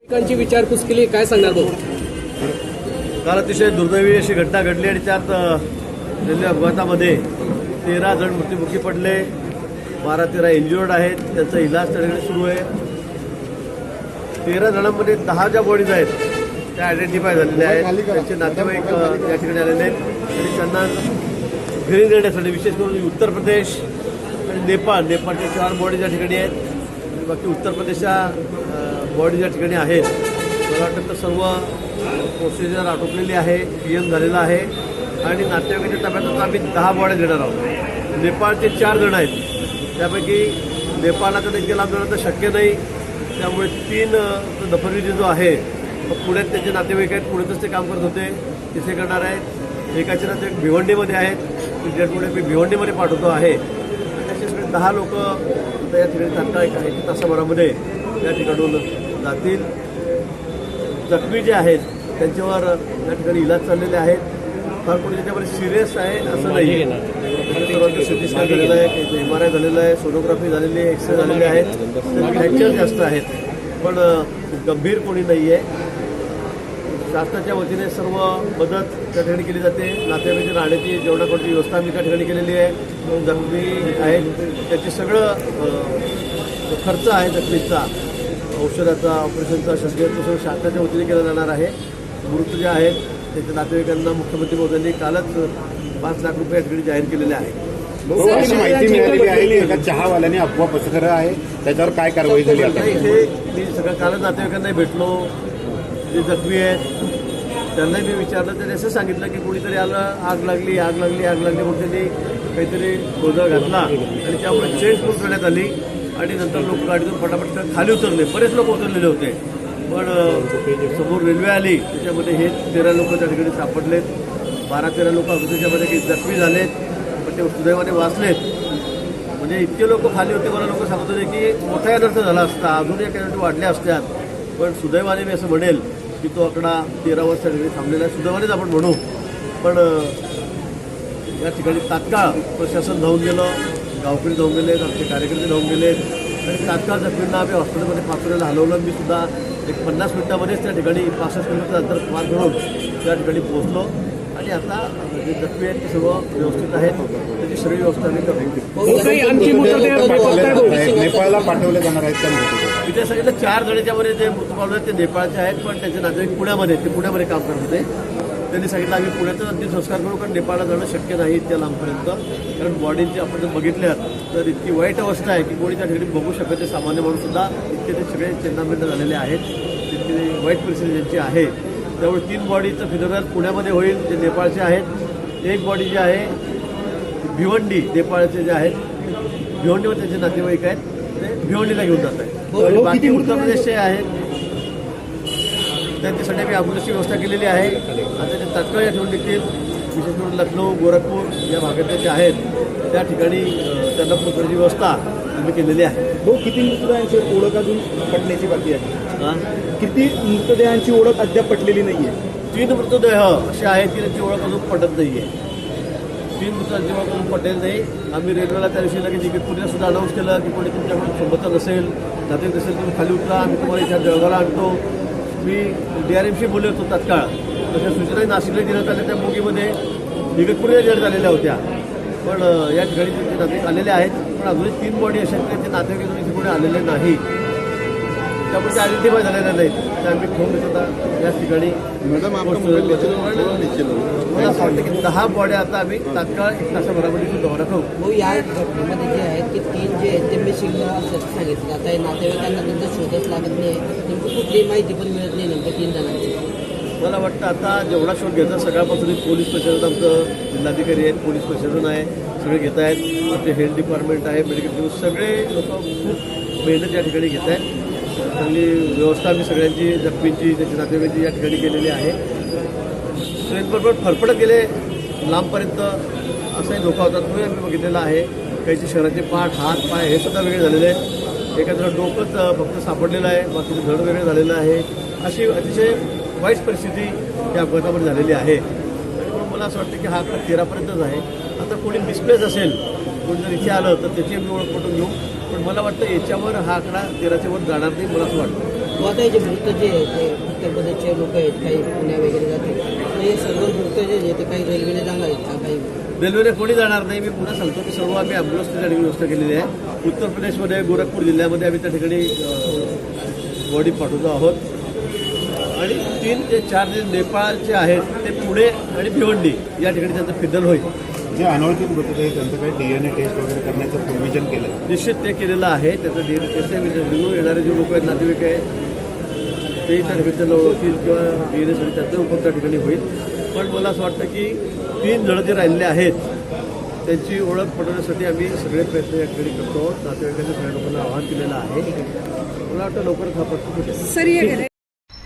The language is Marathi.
ठिकाणची विचारपूस केली काय सांगणार भाऊ? काल अतिशय दुर्दैवी अशी घटना घडली आणि त्यात अ, रेल्वे अपघातामध्ये तेरा जण मृत्युमुखी पडले. बारा तेरा इंज्युअर्ड आहेत. त्यांचा इलाज त्याच्याकडे सुरू आहे. तेरा जणांमध्ये दहा ज्या बॉडीज आहेत त्या आयडेंटिफाय झालेल्या आहेत. त्यांचे नातेवाईक त्या या ठिकाणी आलेले आहेत. आणि त्यांना घरी देण्यासाठी विशेष करून उत्तर प्रदेश आणि नेपाळ. नेपाळच्या चार बॉडीज या ठिकाणी आहेत. बाकी उत्तर प्रदेशच्या बॉडीज या ठिकाणी आहेत. मला वाटतं तर सर्व प्रोसिजर आटोपलेली आहे पी एम झालेला आहे. आणि नातेवाईकांच्या ताब्यात आम्ही दहा बॉड्या देणार आहोत. नेपाळचे चार जण आहेत. त्यापैकी नेपाळला तर देखील लांब जाणं तर शक्य नाही. त्यामुळे तीन अ, दफनविधी जो आहे पुण्यात त्यांचे नातेवाईक आहेत. पुण्यातच ते काम करत होते. तिथे करणार आहेत. एकाचे नातेवाईक भिवंडीमध्ये आहेत. पुढे मी भिवंडीमध्ये पाठवतो आहे. त्याच्याकडे दहा लोक आता या ठिकाणी तात्काळ काही तासाभरामध्ये या ठिकाणून जातील. जखमी जे आहेत त्यांच्यावर या ठिकाणी इलाज चाललेले आहेत. फार कोणी त्याच्यामध्ये सिरियस आहे असं नाही सर्वांचं सिटी स्कॅन झालेलं आहे एम आर आय झालेलं आहे सोनोग्राफी झालेली आहे एक्सरे झालेले आहेत फ्रॅक्चर जास्त आहेत. पण गंभीर कोणी नाही आहे शासनाच्या वतीने सर्व मदत त्या ठिकाणी केली जाते. नातेवाईकांची राहण्याची जेवणाकडची व्यवस्था आम्ही त्या ठिकाणी केलेली आहे जखमी आहेत त्याचे सगळं खर्च आहे जखमीचा औषधाचा ऑपरेशनचा शस्त्रक्रियेचा सगळं शासनाच्या वतीने केला जाणार आहे. मृत जे आहेत त्याच्या नातेवाईकांना मुख्यमंत्री मोदींनी कालच पाच लाख रुपये या ठिकाणी जाहीर केलेले अशी माहिती मिळालेली आहे एका चहावाल्याने अफवा पसरलं आहे त्याच्यावर काय कारवाई झाली मी सगळं कालच नातेवाईकांना भेटलो. जे जखमी आहेत त्यांनाही मी विचारलं त्यांनी असं सांगितलं की कोणीतरी आलं आग लागली आग लागली आग लागली म्हणून त्यांनी काहीतरी गोंधळ घातला आणि त्यामुळे चेन पूर्ण करण्यात आली. आणि नंतर लोक गाडीतून फटाफट खाली उतरले. बरेच लोक उतरलेले होते. पण समोर रेल्वे आली त्याच्यामध्ये हे तेरा लोक त्या ठिकाणी सापडलेत. बारा तेरा लोक अगदी त्याच्यामध्ये काही जखमी झालेत. पण ते सुदैवाने वाचलेत. म्हणजे इतके लोक खाली होते मला लोक सांगत होते की मोठा अनर्थ झाला असता अजून या अनर्थ वाढल्या असत्यात. पण सुदैवाने मी असं म्हणेल की तो आकडा तेरा वर्षा ठिकाणी थांबलेला आहे. सुदैवानेच आपण म्हणू. पण या ठिकाणी तात्काळ प्रशासन धावून गेलं गावकरी धावून गेलेत आमचे कार्यकर्ते धावून गेलेत. आणि तात्काळ जखमींना आम्ही हॉस्पिटलमध्ये पाचवण्याला हलवलं. मी सुद्धा एक पन्नास मिनिटामध्येच त्या ठिकाणी पासष्ट मिनिटाचं अंतर पार करून त्या ठिकाणी पोहोचलो. आणि आता जे जखमी आहेत ते सर्व व्यवस्थित आहेत. त्याची सगळी व्यवस्था आम्ही करतो आहेत. नेपाळला पाठवले जाणार आहेत मी त्या सांगितलं चार जण त्यामध्ये जे मृत पावले आहेत ते नेपाळचे आहेत पण त्यांचे नातेवाईक पुण्यामध्ये. ते पुण्यामध्ये काम करत होते. त्यांनी सांगितलं आम्ही पुण्यातच अंतिम संस्कार करू कारण नेपाळला जाणं शक्य नाही इतक्या लांबपर्यंत. कारण बॉडीची आपण जर बघितल्यात तर इतकी वाईट अवस्था आहे की कोणी त्या ठिकाणी बघू शकत नाही. सामान्य माणूस सुद्धा इतके ते सगळे चिन्हांबिंद झालेले आहेत. तितकी वाईट परिस्थिती ज्यांची आहे. त्यामुळे तीन बॉडीचं फिनरल पुण्यामध्ये होईल जे नेपाळचे आहेत. एक बॉडी जी आहे भिवंडी नेपाळचे जे आहेत. भिवंडीवर त्यांचे नातेवाईक आहेत. ते भिवंडीला घेऊन जात आहेत. आणि बाकी उत्तर प्रदेशचे आहेत. त्यांच्यासाठी आम्ही अगोदरची व्यवस्था केलेली आहे. आता ते तात्काळ या ठेवून देखील विशेष करून लखनौ गोरखपूर या भागातले जे आहेत त्या ठिकाणी त्यांना पोहोचण्याची व्यवस्था आम्ही केलेली आहे. भाऊ किती मृतदेहांची ओळख अजून पटण्याची बाकी आहे. हा? किती मृतदेहांची ओळख अद्याप पटलेली नाहीये? तीन मृतदेह असे आहेत की त्यांची ओळख अजून पटत नाही आहे तीन मृतांची ओळख अजून पटेल नाही. आम्ही रेल्वेला त्या दिवशी लगेच इकडे सुद्धा अनाऊन्स केलं की कोणी तुमच्याकडे सोबतच नसेल नातेवाईक नसेल तुम्ही खाली उतरा आम्ही तुम्हाला इथे जळगावला आणतो. मी डी आर एमशी बोलले होतो तात्काळ. तशा सूचनाही नाशिकला देण्यात आल्या त्या बोगीमध्ये इगतपुरीला जड झालेल्या होत्या. पण या ठिकाणी त्यांचे नातेवाईक आलेले आहेत. पण अजूनही तीन बॉडी अशा आहेत त्यांचे नातेवाईक अजून इथे कोणी आलेले नाही. त्यामुळे ते आयडेंटिफाय झालेल्या नाहीत त्या आम्ही ठेवून देतो आता या ठिकाणी मला असं वाटतं की दहा बॉड्या आता आम्ही तात्काळ एक तासाभरामध्ये दौरा करू. भाऊ या घटनेमध्ये जे आहेत की तीन जे आहेत ते मिसिंग असल्याचं सांगितलं. आता हे नातेवाईकांना त्यांचा शोधच लागत नाही. नेमकं कुठली माहिती पण मिळत नाही नेमकं तीन जणांची. मला वाटतं आता जेवढा शोध घेतात सगळ्यापासून पोलीस प्रशासन आमचं जिल्हाधिकारी आहेत पोलीस प्रशासन आहे सगळे घेत आहेत. आमचे हेल्थ डिपार्टमेंट आहे मेडिकल टीम सगळे लोक खूप मेहनत या ठिकाणी घेत आहेत. चांगली व्यवस्था आम्ही सगळ्यांची जखमींची त्याची नातेवाईकांची या ठिकाणी केलेली आहे. ट्रेनबरोबर फरफडत गेले लांबपर्यंत असाही धोका होता तोही आम्ही बघितलेला आहे. काहीचे शहराचे पाठ हात पाय हे सुद्धा वेगळे झालेले आहेत. एखादं डोकंच फक्त सापडलेलं आहे बाकीचं धड वेगळं झालेलं आहे. अशी अतिशय वाईट परिस्थिती या अपघातामध्ये झालेली आहे. त्यामुळे म्हणून मला असं वाटतं की हा अपघात तेरापर्यंतच आहे. आता कोणी मिसप्लेस असेल कोणी जर इथे आलं तर त्याची आम्ही ओळख पटून घेऊ. पण मला वाटतं याच्यावर हा आकडा तेराच्या वर जाणार नाही मला असं वाटतं. आता हे जे मृत जे आहे ते उत्तर प्रदेशचे लोक आहेत काही पुण्या वगैरे जातील. तर हे सर्व मृत जे आहे ते काही रेल्वेने जाणार आहेत का? काही रेल्वेने कोणी जाणार नाही मी पुन्हा सांगतो की सर्व आम्ही ॲम्ब्युलन्स त्या ठिकाणी व्यवस्था केलेली आहे. उत्तर प्रदेशमध्ये गोरखपूर जिल्ह्यामध्ये आम्ही त्या ठिकाणी बॉडी पाठवतो आहोत. आणि तीन ते चार जे नेपाळचे आहेत ते पुणे आणि भिवंडी या ठिकाणी त्यांचं फिदल होईल. जे अनोळखी मृतदेह आहे, त्यांचं काही डीएनए टेस्ट वगैरे करण्याचं प्रोव्हिजन केलं निश्चित ते केलेलं आहे. त्याचं डी एन टेस्ट निघून येणारे जे लोक आहेत नातेवाईक आहेत तेही त्या ठिकाणी ओळखतील किंवा डी एन एसाठी त्याचं उपयोग त्या ठिकाणी होईल. पण मला असं वाटतं की तीन जण जे राहिलेले आहेत त्यांची ओळख पटवण्यासाठी आम्ही सगळे प्रयत्न या ठिकाणी करतो नातेवाईकांनी सगळ्या लोकांना आवाहन केलेलं आहे. मला वाटतं लवकरच हा प्रश्न सुटेल.